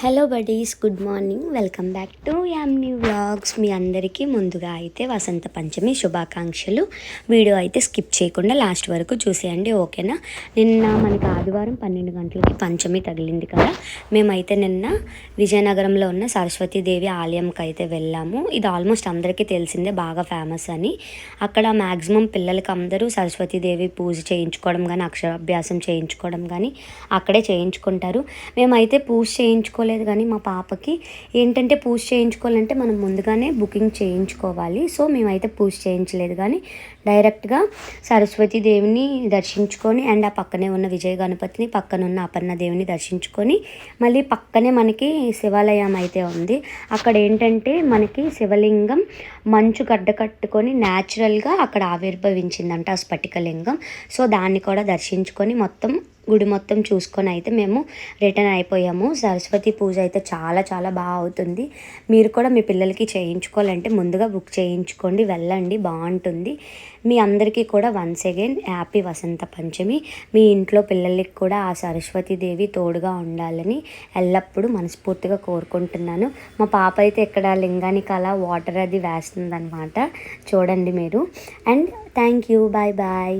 Hello buddies good morning welcome back to Yamini vlogs మీ అందరికీ ముందుగా అయితే వసంత పంచమి శుభాకాంక్షలు. వీడియో అయితే స్కిప్ చేయకుండా లాస్ట్ వరకు చూసేయండి ఓకేనా? నిన్న మనకి ఆదివారం పన్నెండు గంటలకి పంచమి తగిలింది కదా. మేమైతే నిన్న విజయనగరంలో ఉన్న సరస్వతీదేవి ఆలయంకి అయితే వెళ్ళాము. ఇది ఆల్మోస్ట్ అందరికీ తెలిసిందే బాగా ఫేమస్ అని. అక్కడ మ్యాక్సిమం పిల్లలకి అందరూ సరస్వతీదేవి పూజ చేయించుకోవడం కానీ అక్షరాభ్యాసం చేయించుకోవడం కానీ అక్కడే చేయించుకుంటారు. మేమైతే పూజ చేయించుకో చేయించుకోలేదు కానీ మా పాపకి ఏంటంటే పూజ చేయించుకోవాలంటే మనం ముందుగానే బుకింగ్ చేయించుకోవాలి. సో మేమైతే పూజ చేయించలేదు కానీ డైరెక్ట్గా సరస్వతి దేవిని దర్శించుకొని అండ్ ఆ పక్కనే ఉన్న విజయ గణపతిని పక్కన ఉన్న అపర్ణ దేవిని దర్శించుకొని మళ్ళీ పక్కనే మనకి శివాలయం అయితే ఉంది. అక్కడ ఏంటంటే మనకి శివలింగం మంచు గడ్డ కట్టుకొని న్యాచురల్గా అక్కడ ఆవిర్భవించిందంట ఆ స్ఫటికలింగం. సో దాన్ని కూడా దర్శించుకొని మొత్తం గుడి మొత్తం చూసుకొని అయితే మేము రిటర్న్ అయిపోయాము. సరస్వతి పూజ అయితే చాలా చాలా బాగా అవుతుంది. మీరు కూడా మీ పిల్లలకి చేయించుకోవాలంటే ముందుగా బుక్ చేయించుకోండి వెళ్ళండి బాగుంటుంది. మీ అందరికీ కూడా once again happy Vasanta Panchami. మీ ఇంట్లో పిల్లలకి కూడా ఆ సరస్వతీదేవి తోడుగా ఉండాలని ఎల్లప్పుడూ మనస్ఫూర్తిగా కోరుకుంటున్నాను. మా పాప అయితే ఇక్కడ లింగానికి అలా వాటర్ అది వేస్తుంది అనమాట చూడండి మీరు. And thank you bye bye